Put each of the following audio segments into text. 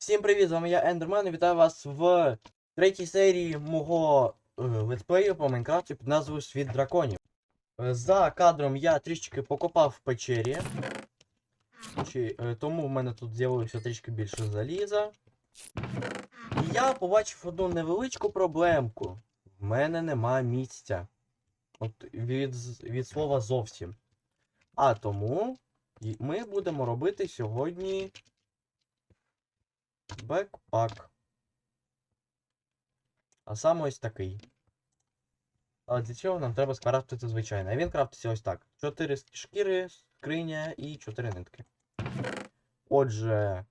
Всім привіт, з вами я Ендермен і вітаю вас в третій серії мого е, летсплею по Майнкрафті під назвою Світ драконів. Е, За кадром я трішки покопав в печері. Е, тому в мене тут з'явилося трішки більше заліза. І я побачив одну невеличку проблемку. В мене нема місця. От від, від слова зовсім. А тому ми будемо робити сьогодні бекпак. А саме ось такий. Але для цього нам треба скрафтити звичайно. А він крафтиться ось так. 4 шкіри, скриня і 4 нитки. Отже.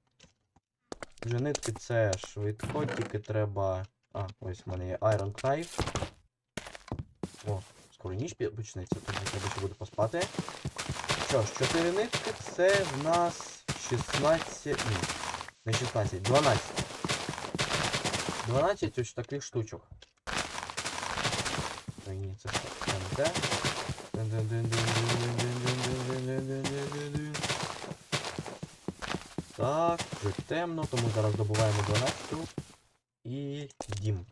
Вже нитки це швидко, тільки треба. А, ось в мене є Iron Knife. О, скоро ніч почнеться, тому треба ще буде поспати. Що ж, 4 нитки це в нас 16. Ні, на 16, 12. 12 ось таких штучок. Та це? МТ. Так, вже темно, тому зараз добуваємо 12 і дім.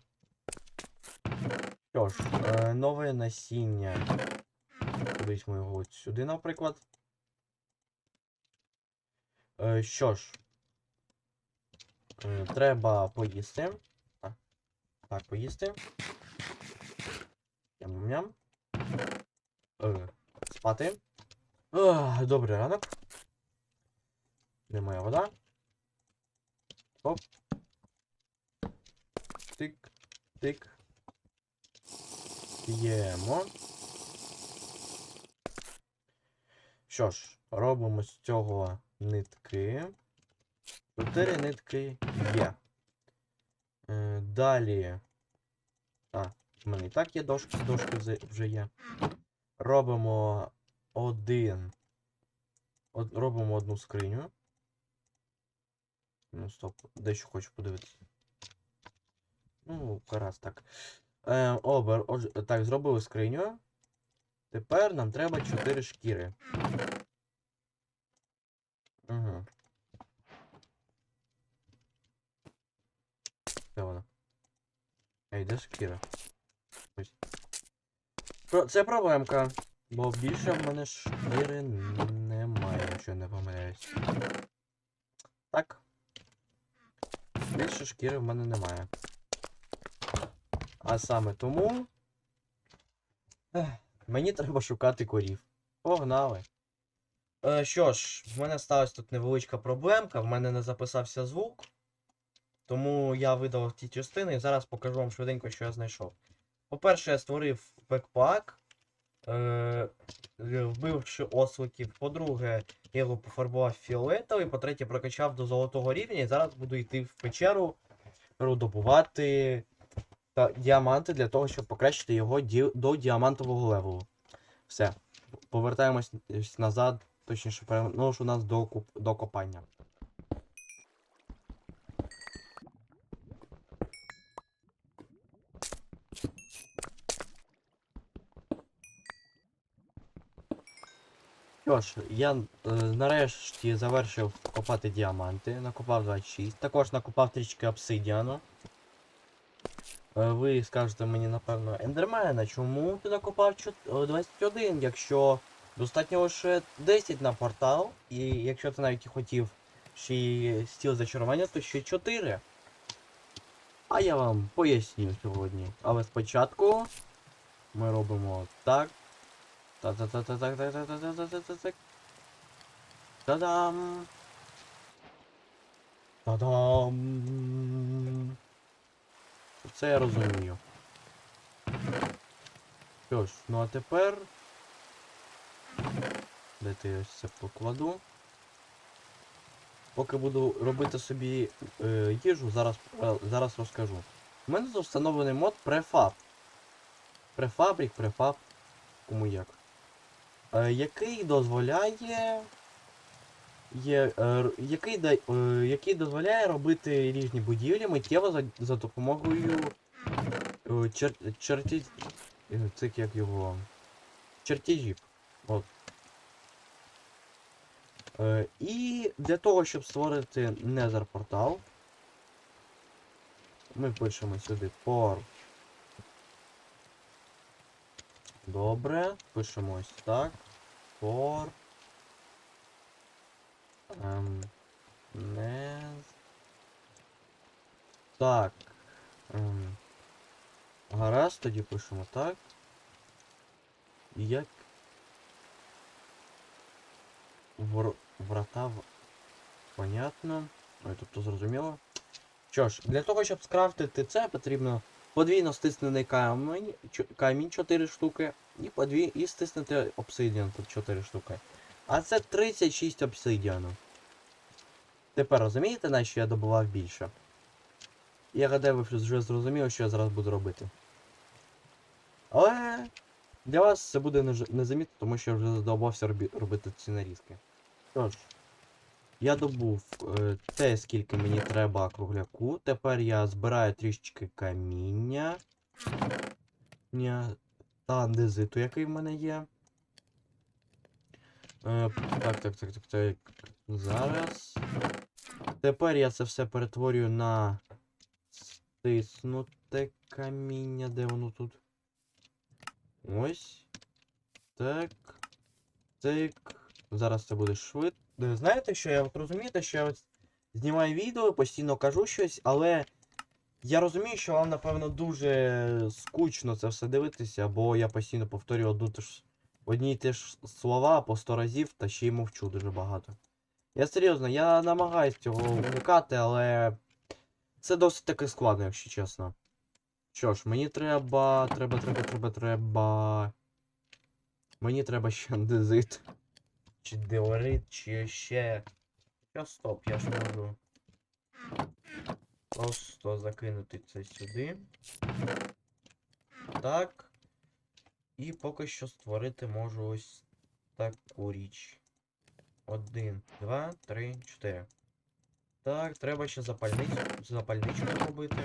Що ж, е, нове насіння. Кудись ми його от сюди, наприклад. Е, що ж, треба поїсти. А, так, поїсти. Ням-ням. Е, спати. Ах, добрий ранок. Де моя вода? Оп. Тик, тик. П'ємо. Що ж, робимо з цього нитки. Чотири нитки є. Е, далі. А, в мене і так є дошки, дошки вже- є. Робимо один. Од, робимо одну скриню. Ну, стоп, дещо хочу подивитися. Ну, гаразд так. Е, обер, отже, так, зробили скриню. Тепер нам треба 4 шкіри. Угу. Де вона? Ей, де шкіра? Про- Це проблемка. Бо більше в мене шкіри немає, якщо не помиляюсь. Так. Більше шкіри в мене немає. А саме тому. ех, Мені треба шукати корів. Погнали. Е, що ж, в мене сталася тут невеличка проблемка, в мене не записався звук. Тому я видав ті частини і зараз покажу вам швиденько, що я знайшов. По-перше, я створив бекпак, е, вбивши осликів. По-друге, я його пофарбував фіолетовий. По-третє, прокачав до золотого рівня і зараз буду йти в печеру, добувати діаманти для того, щоб покращити його ді... до діамантового левелу. Все. Повертаємось назад, точніше, переношу нас до, до копання. Що ж, я е, нарешті завершив копати діаманти, накопав 26, також накопав трішки обсидіану. Е, Ви скажете мені, напевно, Ендермена, чому ти накопав е, 21, якщо достатньо лише 10 на портал, і якщо ти навіть хотів ще й стіл зачарування, то ще 4. А я вам поясню сьогодні. Але спочатку ми робимо так. Та-та-та-та-та-та-та-та-та-та-та-та. Та-дам! Та-дам! Це я розумію. Що ж, ну а тепер. Дайте я ось це покладу. Поки буду робити собі е, їжу, зараз, е, зараз розкажу. У мене тут встановлений мод префаб. Префабрик, префаб, кому як. Е, який дозволяє. Е, який, е, який дозволяє робити різні будівлі миттєво за, за допомогою чер, черті, е, як його. Чертежів. От. І для того, щоб створити Nether портал, ми пишемо сюди пор. Добре, пишемо ось так. Пор. Ем, не. Так. Ем, гаразд, тоді пишемо так. Як. Вор... Врата. в- Понятно. Ой, тобто зрозуміло. Що ж, для того, щоб скрафтити це, потрібно подвійно стиснений камінь, камінь 4 штуки, і подвій... і стиснути обсидіан тут 4 штуки. А це 36 обсидіану. Тепер розумієте, на що я добував більше? Я гадаю, ви вже зрозуміли, що я зараз буду робити. Але для вас це буде незамітно, тому що я вже задовбався робити ці нарізки. Що ж, я добув е, те, скільки мені треба кругляку. Тепер я збираю трішечки каміння. Ня- Та андезиту, який в мене є. Е, так, так, так, так, так. Зараз. Тепер я це все перетворюю на стиснуте каміння. Де воно тут? Ось. Так. Так. Зараз це буде швидко. Знаєте, що я от розумієте, що я от знімаю відео, постійно кажу щось, але я розумію, що вам, напевно, дуже скучно це все дивитися, бо я постійно повторюю одну те ж одні й ті ж слова по 100 разів та ще й мовчу дуже багато. Я серйозно, я намагаюсь цього уникати, але це досить таки складно, якщо чесно. Що ж, мені треба. Треба, треба, треба, треба. Мені треба ще андезит. Чи деорит, чи ще. Що стоп, я ж можу. Просто закинути це сюди. Так. І поки що створити можу ось таку річ. Один, два, три, чотири. Так, треба ще запальничку, запальничку зробити.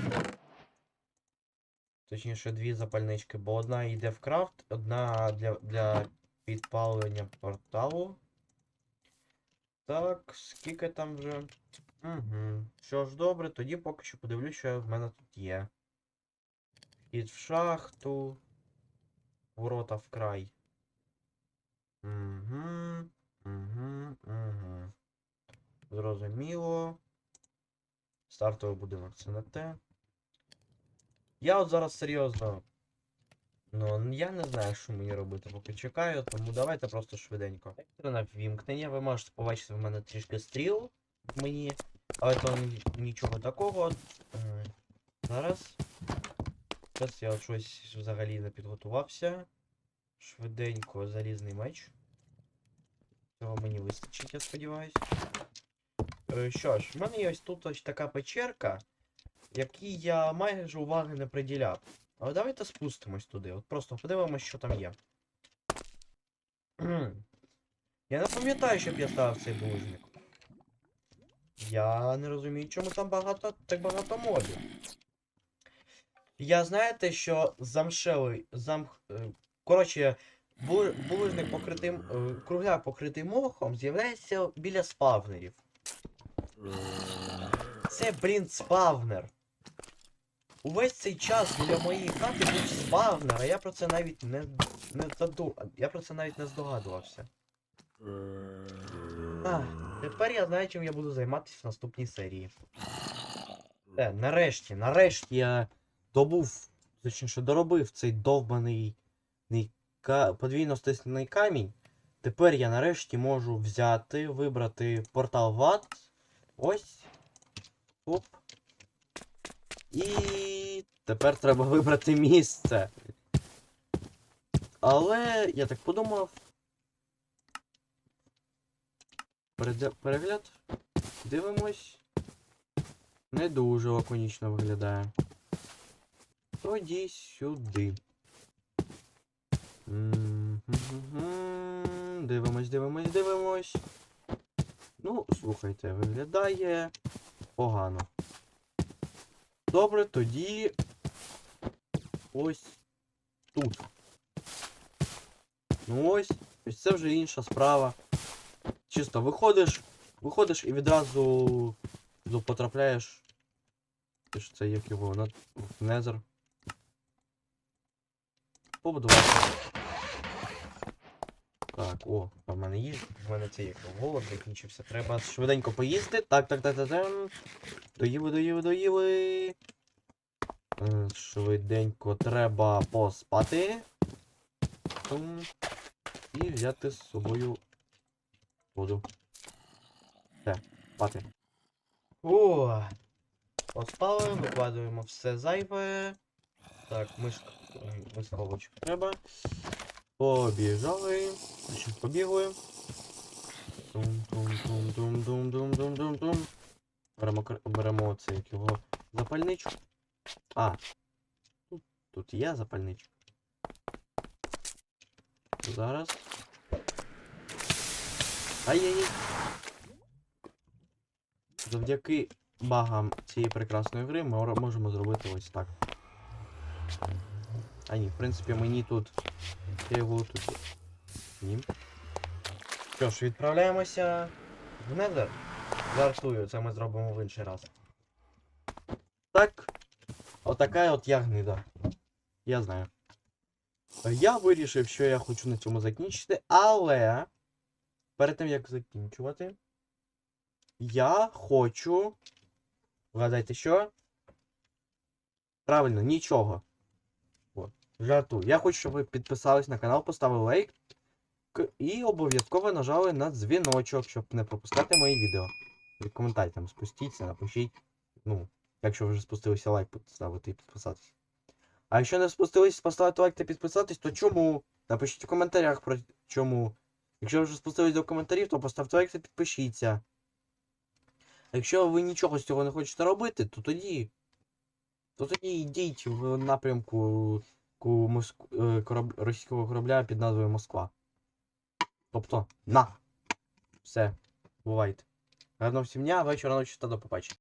Точніше, дві запальнички, бо одна йде в крафт, одна для, для підпалення порталу. Так, скільки там вже. Угу. Що ж, добре, тоді поки що подивлюсь, що в мене тут є. Хід в шахту. Ворота в край. Угу. Угу. Угу. Зрозуміло. Стартовий будинок це не те. Я от зараз серйозно. Ну, я не знаю, що мені робити, поки чекаю, тому давайте просто швиденько. Екстрене ввімкнення, ви можете побачити в мене трішки стріл в мені, але то нічого такого. Зараз. Зараз я щось взагалі не підготувався. Швиденько залізний меч. Цього мені вистачить, я сподіваюсь. Е, Що ж, в мене є ось тут ось така печерка, якій я майже уваги не приділяв. Але давайте спустимось туди. От просто подивимось, що там є. Я не пам'ятаю, щоб я ставив цей булыжник. Я не розумію, чому там багато так багато мобів. Я знаєте, що замшелий зам. е, Коротше, бу- булыжник покритий. м- е, Кругляк покритий мохом з'являється біля спавнерів. Це, блін, спавнер. Увесь цей час біля моєї хати був спавнер, а я про це навіть не, не заду... Я про це навіть не здогадувався. А, тепер я знаю, чим я буду займатися в наступній серії. Е, нарешті, нарешті я добув, точніше доробив цей довбаний подвійно стиснений камінь. Тепер я нарешті можу взяти, вибрати портал в ад. Ось. Оп. І тепер треба вибрати місце. Але я так подумав. Перегляд. Дивимось. Не дуже лаконічно виглядає. Тоді сюди. Дивимось, дивимось, дивимось. Ну, слухайте, виглядає погано. Добре, тоді. Ось тут. Ну ось. Ось це вже інша справа. Чисто виходиш, виходиш і відразу ну, потрапляєш Ти ж це як його на Незер. Побудувати. Так, о, в мене є. В мене це як голод закінчився. Треба швиденько поїсти. Так, так, так, так, так. Доїли, доїли, доїли. Е, Швиденько треба поспати. І взяти з собою воду. Все, спати. О! Поспали, викладуємо все зайве. Так, мишка. ой, Мисковочок треба. Побіжали. Значить, побігли. Тум-тум-тум-тум-тум-тум-тум-тум. Беремо, беремо це його запальничку. А. Тут, тут є запальничка. Зараз. Ай-яй-яй. Завдяки багам цієї прекрасної гри ми можемо зробити ось так. А ні, в принципі, мені тут. Я його тут. Ні. Що ж, відправляємося в Незер. Жартую, це ми зробимо в інший раз. Так. Отака от я гнида. Я знаю. Я вирішив, що я хочу на цьому закінчити, але перед тим як закінчувати, я хочу. Вгадайте що? Правильно, нічого. От, жартую. Я хочу, щоб ви підписались на канал, поставили лайк і обов'язково нажали на дзвіночок, щоб не пропускати мої відео. Коментарі там спустіться, напишіть. Ну, якщо вже спустилися лайк поставити і підписатись. А якщо не спустились поставити лайк та підписатись, то чому? Напишіть у коментарях про чому. Якщо ви вже спустились до коментарів, то поставте лайк та підпишіться. Якщо ви нічого з цього не хочете робити, то тоді. То тоді йдіть в напрямку ку Моск- е, кораб... російського корабля під назвою Москва. Тобто, на! Все, бувайте. Гарного всім дня, вечора, ночі та до побачення.